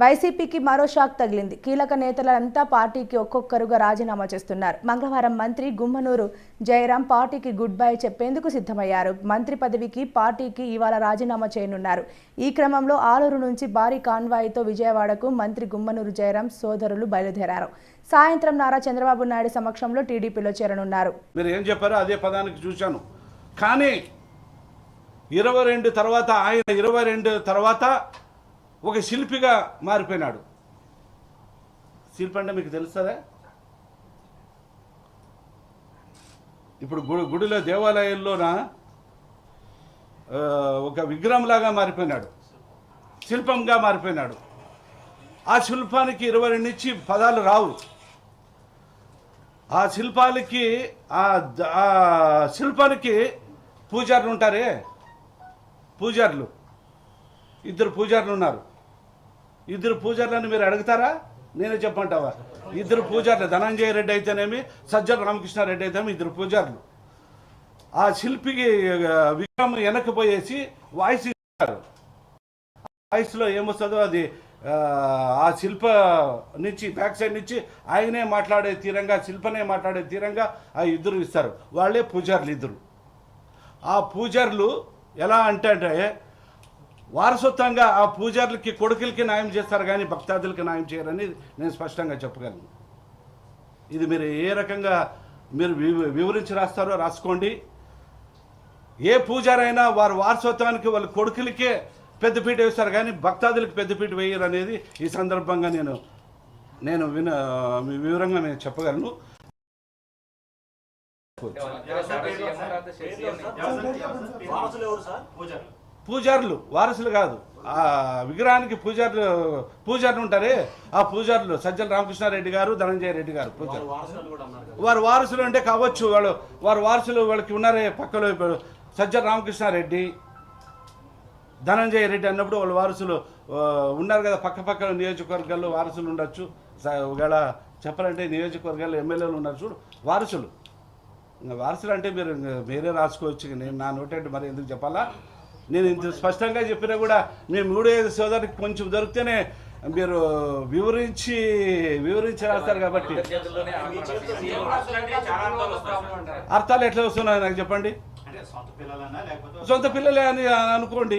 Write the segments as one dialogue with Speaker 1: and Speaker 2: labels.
Speaker 1: వైసీపీకి మరో షాక్ తగిలింది. కీలక నేతలంతా పార్టీకి ఒక్కొక్కరుగా రాజీనామా చేస్తున్నారు. మంగళవారం మంత్రి గుమ్మనూరు జయరాం పార్టీకి గుడ్ బై చెప్పేందుకు సిద్ధమయ్యారు. మంత్రి పదవికి పార్టీకి ఇవాళ రాజీనామా చేయనున్నారు. ఈ క్రమంలో ఆలూరు నుంచి భారీ కాన్వాయ్తో విజయవాడకు మంత్రి గుమ్మనూరు జయరాం సోదరులు బయలుదేరారు. సాయంత్రం నారా చంద్రబాబు నాయుడు సమక్షంలో టీడీపీలో చేరనున్నారు.
Speaker 2: మీరు ఏం చెప్పారో అదే పదానికి చూశాను. కానీ ఇరవై రెండు తర్వాత ఆయన ఇరవై రెండు తర్వాత ఒక శిల్పిగా మారిపోయినాడు. శిల్పి అంటే మీకు తెలుస్తుందా? ఇప్పుడు గుడి గుడిలో దేవాలయాల్లోన ఒక విగ్రహంలాగా మారిపోయినాడు. శిల్పంగా మారిపోయినాడు. ఆ శిల్పానికి ఇరవై నుంచి పదాలు రావు. ఆ శిల్పాలకి ఆ శిల్పానికి పూజారులు ఉంటారే? పూజారులు. ఇద్దరు పూజారులు ఉన్నారు. ఇద్దరు పూజారులని మీరు అడుగుతారా? నేనే చెప్పంటావా ఇద్దరు పూజారులు ధనంజయ రెడ్డి అయితేనేమి సజ్జల రామకృష్ణారెడ్డి అయితేనేమి ఇద్దరు పూజారులు. ఆ శిల్పికి విగ్రహం వెనక్కిపోయేసి వాయిస్ ఇస్తారు. వాయిస్లో ఏమొస్తుందో అది ఆ, ఆ శిల్ప నుంచి బ్యాక్ సైడ్ నుంచి ఆయనే మాట్లాడే తీరంగా శిల్పనే మాట్లాడే తీరంగా ఆ ఇద్దరు ఇస్తారు. వాళ్ళే పూజారులు ఇద్దరు. ఆ పూజారులు ఎలా అంటే అంటే వారసత్వంగా ఆ పూజారులకి కొడుకులకి న్యాయం చేస్తారు కానీ భక్తాదులకి న్యాయం చేయరని నేను స్పష్టంగా చెప్పగలను. ఇది మీరు ఏ రకంగా మీరు వివ- వివరించి రాస్తారో రాసుకోండి. ఏ పూజారైనా వారి వారసత్వానికి వాళ్ళ కొడుకులకే పెద్దపీట వేస్తారు కానీ భక్తాదులకు పెద్దపీట వేయరు అనేది ఈ సందర్భంగా నేను నేను విన వివరంగా నేను చెప్పగలను.
Speaker 3: వారసులు ఎవరు సార్? పూజారులు.
Speaker 2: పూజారులు వారసులు కాదు. ఆ విగ్రహానికి పూజారులు పూజారులు ఉంటారే? ఆ పూజారులు సజ్జల రామకృష్ణారెడ్డి గారు ధనంజయ రెడ్డి గారు
Speaker 3: కదా.
Speaker 2: వారు వారసులు అంటే కావచ్చు వాళ్ళు వారు వారసులు వాళ్ళకి ఉన్నారే పక్కలో సజ్జల రామకృష్ణారెడ్డి ధనంజయ రెడ్డి అన్నప్పుడు వాళ్ళ వారసులు ఉన్నారు కదా పక్క పక్కన నియోజకవర్గాల్లో వారసులు ఉండొచ్చు. ఒకవేళ చెప్పాలంటే నియోజకవర్గాల్లో ఎమ్మెల్యేలు ఉన్నారు చూడు వారసులు. ఇంకా వారసులు అంటే మీరు మీరే రాసుకోవచ్చు నేను నా నోటెంట్ మరి ఎందుకు చెప్పాలా? నేను ఇంత స్పష్టంగా చెప్పినా కూడా మీ మూడు ఐదు సోదరికి కొంచెం దొరికితేనే మీరు వివరించి వివరించి రాస్తారు కాబట్టి. అర్థాలు ఎట్లా వస్తున్నాయి నాకు చెప్పండి?
Speaker 3: సొంత
Speaker 2: సొంత పిల్లలే అని అనుకోండి.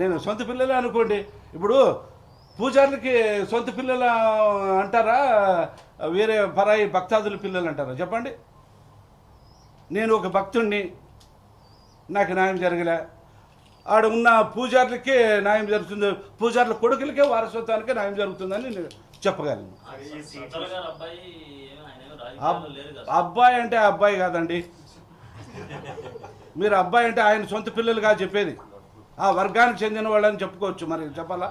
Speaker 2: నేను సొంత పిల్లలే అనుకోండి. ఇప్పుడు పూజారులకి సొంత పిల్లలు అంటారా? వేరే పరాయి భక్తాదుల పిల్లలు అంటారా? చెప్పండి. నేను ఒక భక్తుణ్ణి నాకు న్యాయం జరగలే. ఆడ ఉన్న పూజారులకే న్యాయం జరుగుతుంది. పూజారుల కొడుకులకే వారసత్వానికే న్యాయం జరుగుతుందని నేను చెప్పగలను. అబ్బాయి అంటే అబ్బాయి కాదండి. మీరు అబ్బాయి అంటే ఆయన సొంత పిల్లలుగా చెప్పేది. ఆ వర్గానికి చెందిన వాళ్ళని చెప్పుకోవచ్చు మరి చెప్పాలా?